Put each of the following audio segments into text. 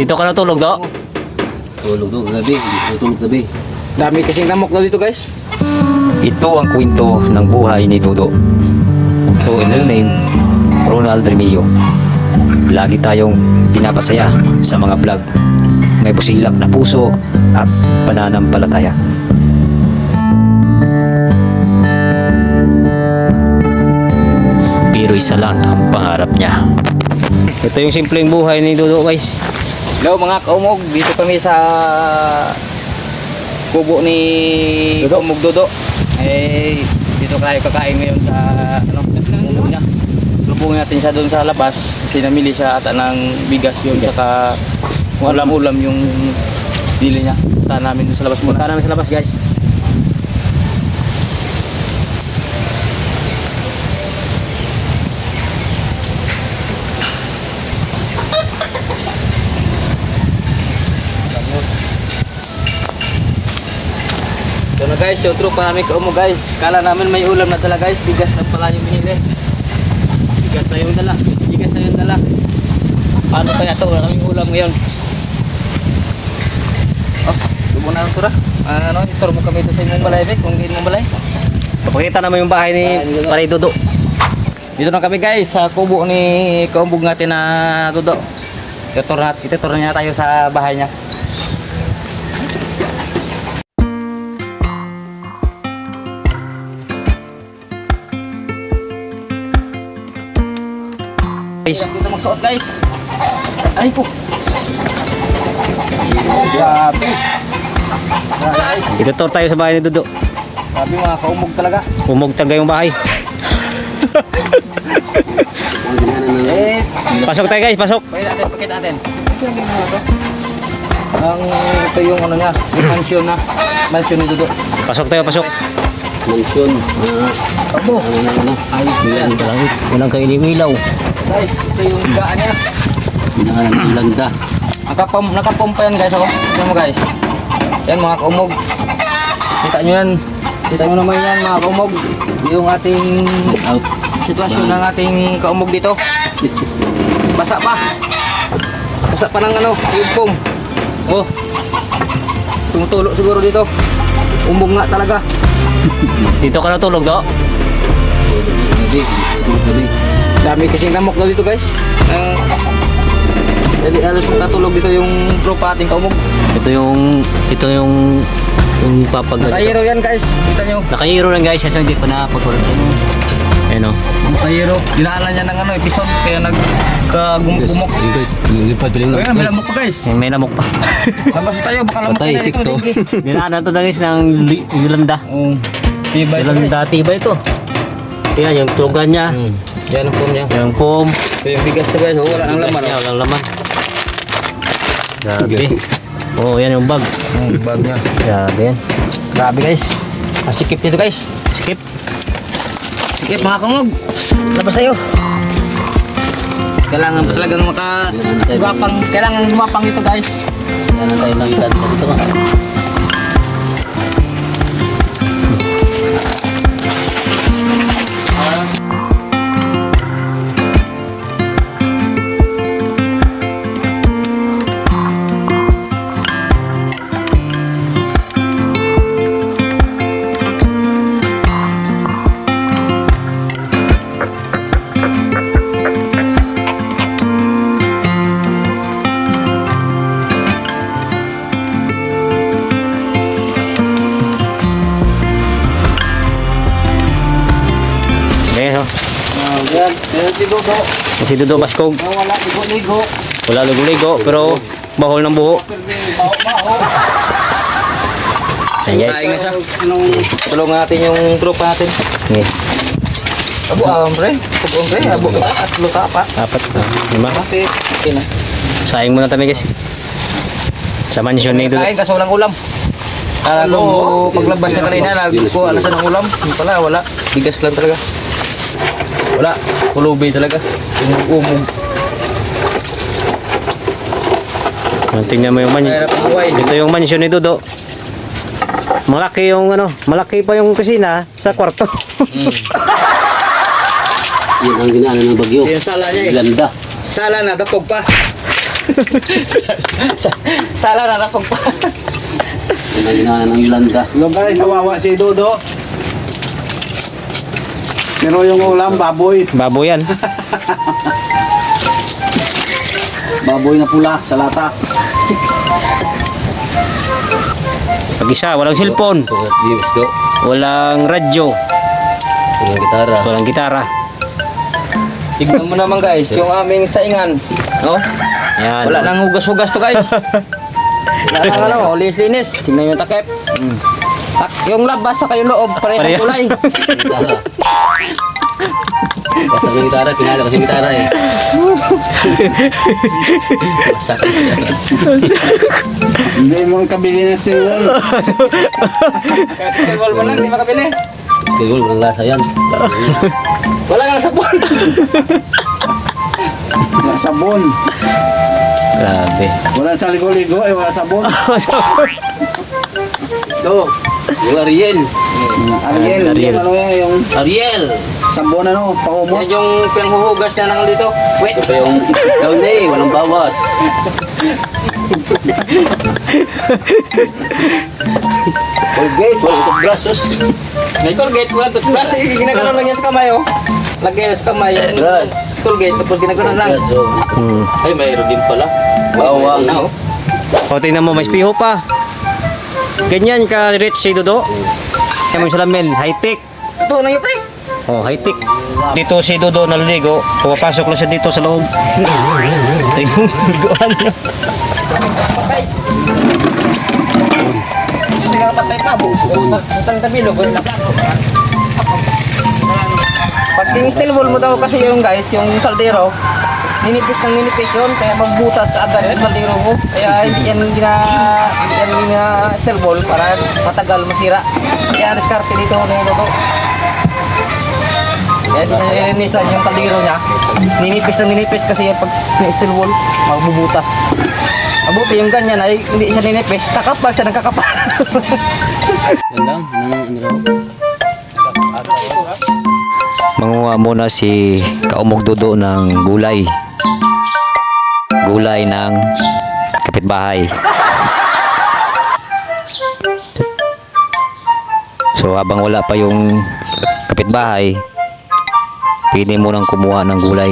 Dito ka natulog, do? Tulog doon gabi. Tulog gabi. Dami kasing lamok daw dito guys. Ito ang kwento ng buhay ni Dodo. Real name, Ronald Remillo. Lagi tayong pinapasaya sa mga vlog. May busilak na puso at pananampalataya. Pero isa lang ang pangarap niya. Ito yung simpleng buhay ni Dodo, guys. Hello mga kaumog, dito kami sa kubo ni Dodo. Umog Dodo. Eh, dito tayo kakain ngayon sa ano, kubo niya. Lubungin natin siya doon sa labas kasi namili siya ata ng bigas yun saka ulam-ulam yung bili niya. Punta namin doon sa labas muna. Punta namin sa labas, guys. Guys, yung tropa namin kaumog guys. Kala namin may ulam na dala guys. Bigas lang pala yung binili. Bigas na yung dala. Bigas na yung dala. Paano kaya ito? Wala kaming ulam ngayon. Oh, lumo na ang tura. Ah, ano, itor mo kami ito sa inyong balay, kung hindi mo balay. Papakita naman yung bahay ni Paray Dodo. Dito na kami guys, sa kubo ni kaumbog natin na Dodo. Itutur na, itutur niya tayo sa bahay niya. Guys, dito magsuot guys. Ay ko. Grabe. Ito tour tayo sa bahay ni Dodo. Grabe mga kaumbog talaga. Umog talaga yung bahay. Eh, Pasok tayo, guys. Pasok. Pakita natin, pakita natin. Ang ito yung ano niya, yung mansion na. Mansion ni Dudo. Pasok tayo, pasok. Mansyon. Ah, Abo. ano na ano. Ayos yan. Walang, walang kailiwilaw. Guys, ito yung gaan niya. Pinakalan ng landa. Nakapom, nakapom pa yan guys. Oh. Tignan mo guys. Yan mga kaumog. Kita nyo yan. Kita nyo naman yan mga kaumog. Yung ating Out. sitwasyon ng ating kaumog dito. Basa pa. Basa pa ng ano, yung pom. Oh. Tumutulo siguro dito. Umbog nga talaga. Dito ka natulog, do? Gabi. Gabi. Dami kasing lamok daw dito guys. Uh, jadi halos natulog dito yung tropa ating kaumog. Ito yung, ito yung, yung papag... Nakahiro yan guys. Kita nyo. Nakahiro lang, guys. Kasi hindi pa napagulog. Ayan, o. Nakahiro. Dinaanan niya ng ano, episode. Kaya nagkagumok. Ayun guys. Lipad piling Ayun, may lamok pa guys. May, lamok pa. Labas tayo, baka lamok Patay, na sikto. Dinaanan to na guys ng nilanda. Oh, tibay pa guys. Nilanda tiba ito. Yan, yung tugan niya. Hmm. Yan ang pom niya. Yung pom. Ito yung bigas na guys. Oh, wala nang laman. Niya, Oh. walang laman. Grabe. Oo, oh, yan yung bag. Hmm, bag niya. Grabe yan. Grabe guys. Masikip dito guys. Skip. Sikip mga kumog. Labas tayo. Kailangan pa talagang maka gumapang, kailangan gumapang dito guys. Yan tayo ilan dito. Yan. Yan si Dodo. Si Dodo Baskog. Ah, wala ligo-ligo. Wala ligo-ligo, pero bahol ng buho. Ayan guys. Tulungan natin yung tropa natin. Okay. Abo, ah, hombre. Abo, hombre. Abo kita. At luta pa. Apat. Lima. Bakit? Okay na. Sayang muna kami guys. Sa mansion ni Dodo. Kain kaso walang ulam. Kala ko paglabas na kanina, nagkuha na siya ng ulam. Pala, wala. Bigas lang talaga. Wala. Kulubi talaga. Yung umog. Ah, Tingnan mo yung mansion. Ang. Ito yung mansion ni Dodo. Malaki yung ano, malaki pa yung kusina sa kwarto. Yan ang ginaanan ng bagyo. Yung sala niya eh. Landa. Sala na, dapog pa. Sala na napagpa. Pinaginahan ng Yolanda. Hello guys, kawawa si Dodo. Pero yung ulam, baboy. Baboy yan. Baboy na pula sa lata. Pag isa, walang cellphone, walang radyo, Walang gitara. walang gitara. Tignan mo naman guys, yung aming saingan. No? Yan. Wala nang hugas-hugas to guys. Wala nang ano, linis-linis. Tingnan yung takip. Mm. Tak, yung labas sa yung loob, parehas Parehas. kulay. Gitara. Basta may gitara, pinala kasi gitara eh. Masakit. Hindi mo kabili ng. Kahit silwal mo lang, di makabili. Tigol, walang lasa yan. Wala nga sabon. Wala sabon. Grabe. Wala sa ligo-ligo, eh, wala sabon. Do. Yung Ariel. Ariel, Ariel. yung ano yan, yung Ariel! sabon ano, paumot. Yan yung pinanghuhugas na lang dito. Wait. Ito yung down eh, walang bawas. Colgate, walang toothbrushes. May Colgate, wala toothbrush. Eh, Ginaganon lang yan sa kamay, oh. Lagay sa kamay. yung Brush. Colgate, tapos ginaganon lang. Toothbrush, oh. Hmm. Ay, mayroon din pala. Bawang. Na, oh. O, tingnan mo, may spiho pa. Ganyan ka rich si Dodo. Yan mo yung salamin, high-tech. Ito na yung pre. Oh, high-tech. Dito si Dodo naliligo. Pumapasok lang siya dito sa loob. Ito yung liguan niya. Patay. Sige ka patay pa, bu. Sa tanda bilog, ko na plato. Pag yung silbol mo daw kasi yung guys, yung kaldero, ninipis ng ninipis yun, kaya magbutas ka agad yung kaldero mo. Kaya hindi yan gina, hindi yan gina silbol para matagal masira. Kaya diskarte dito na yun ito. Kaya di nilinisan yung kaldero niya. Ninipis ng ninipis kasi yan pag silbol, magbubutas. Mabuti yung ganyan ay hindi siya ninipis, kakapal siya ng kakapal. Yan lang, ano, ano. Manguha muna si Kaumog Dodo ng gulay. Gulay ng kapitbahay. So habang wala pa yung kapitbahay, pili mo nang kumuha ng gulay.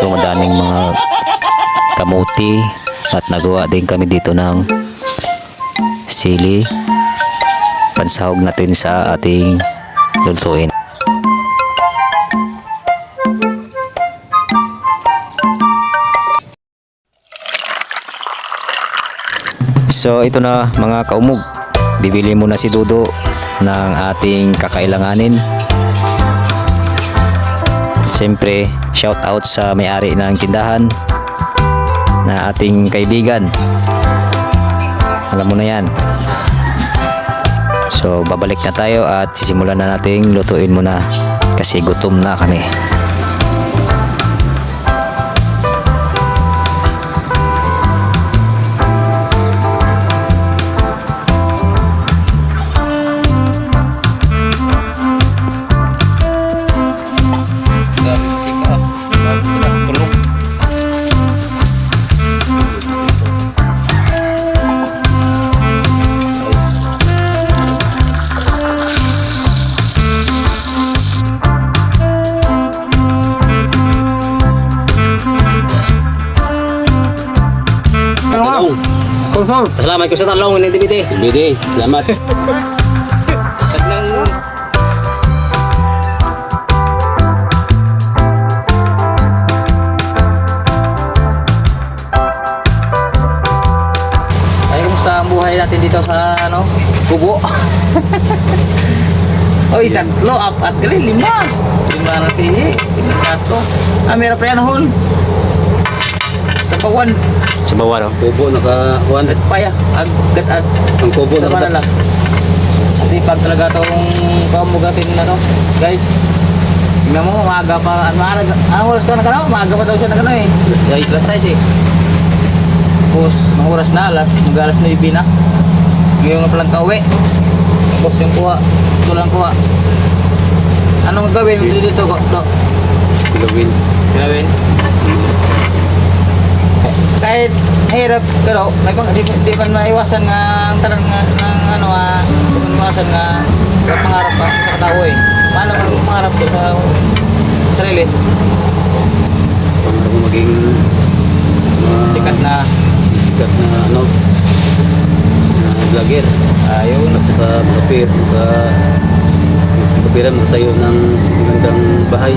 So madaming mga kamuti at nagawa din kami dito ng sili pansahog natin sa ating lulutuin. So ito na mga kaumog. Bibili muna si Dudo ng ating kakailanganin. Siyempre, shout out sa may-ari ng tindahan na ating kaibigan. Alam mo na yan. So babalik na tayo at sisimulan na nating lutuin muna kasi gutom na kami. Confirm. Salamat ko sa talong, hindi bidi. Bidi, salamat. Ay, kumusta ang buhay natin dito sa ano? Kubo. Oy, tatlo, apat gali, lima. Lima na. Lima tatlo. Ah, meron pa yan hon. Sa pawan. Sa bawah, no? Kubo, naka, kuhan. At paya. Agad at Ang kubo, sa naka, lang. Sa sipag talaga tong kamugatin na to. Guys, tingnan mo, maaga pa. Ano, maaga, anong oras ka na kano? Maaga pa daw siya na kano eh. Size. Alas 6 eh. Tapos, mga oras na, alas, mag alas 9 na. Ngayon nga palang kauwi. Tapos yung kuha, ito lang kuha. Anong gagawin mo dito? Ko, to, Pilawin. Kahit hirap pero may pang di, di man maiwasan nga ang tanan nga ng ano ah di man maiwasan nga wag pangarap ka sa katao eh paano ka pangarap ko sa sarili Pangarap ko maging mga sikat na sikat na ano na vlogger. ayun At saka makapir, maka makapiran, makatayo ng magandang bahay.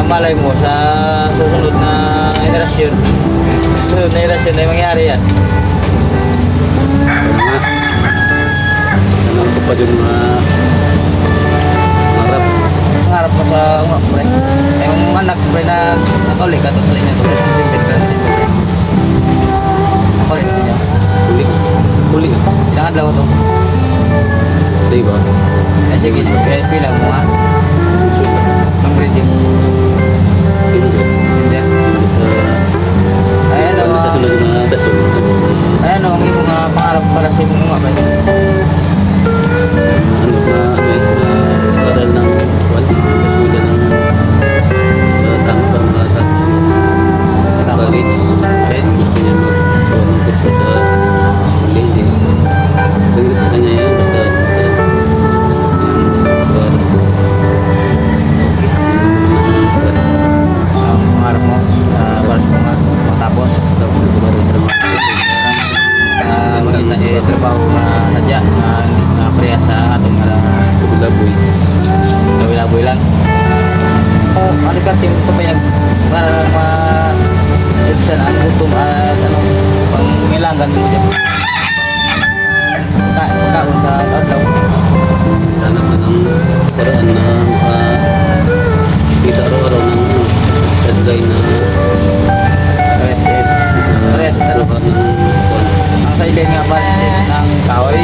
Anong malay mo sa susunod na henerasyon? Susunod na henerasyon na mangyari yan. Sana ko pa yung mga pangarap. Pangarap mo sa mga pre. Ay, yung anak pre na nakaulit ka, tutuloy niya. Laboy-laboy lang. O ano team sa payag para ma ibsan ang gutom at ano pangilangan mo dyan. Ka kaon sa adlaw. Sana man ang paraan na makakita araw-araw ng deadline na Reset. Reset ano trabaho ng ang sideline nga para ng kahoy,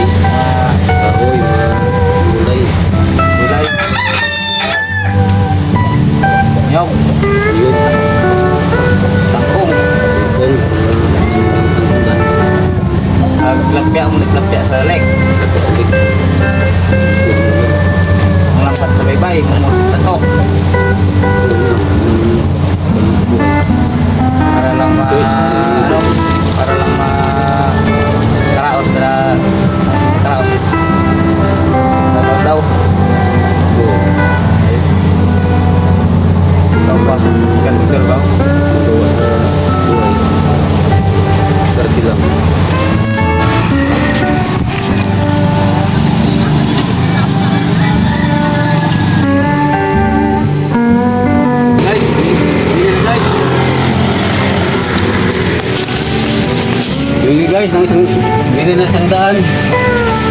Bili guys, ng isang, bili na isang daan.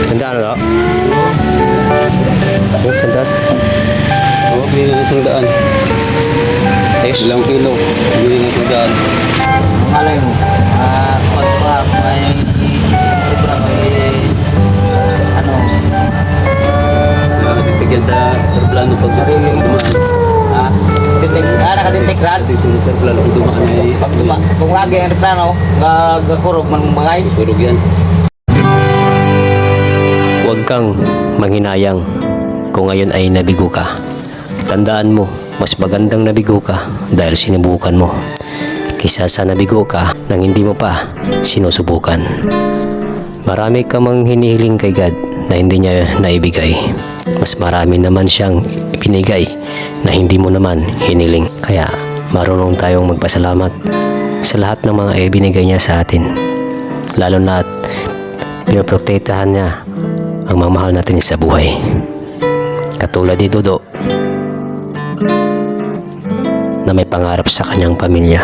Sandaan na Yung sandaan. Oo, bili na isang daan. Ilang kilo, bili na isang daan. Malay mo. Ah, pag pa may... Sobra may... Ano? Nakatipigyan sa aeroplano pag Sarili dumaan. Ah, nakatintik rad. Dito sa aeroplano kung dumaan ay Pag duma, kung lagi ang replano, gagakurog man mong bangay. turog yan. Huwag kang manghinayang kung ngayon ay nabigo ka. Tandaan mo, mas magandang nabigo ka dahil sinubukan mo. Kisa sa nabigo ka nang hindi mo pa sinusubukan. Marami ka mang hinihiling kay God na hindi niya naibigay. Mas marami naman siyang binigay na hindi mo naman hiniling. Kaya marunong tayong magpasalamat sa lahat ng mga ibinigay niya sa atin. Lalo na at pinoprotektahan niya ang mga mahal natin sa buhay. Katulad ni Dodo na may pangarap sa kanyang pamilya.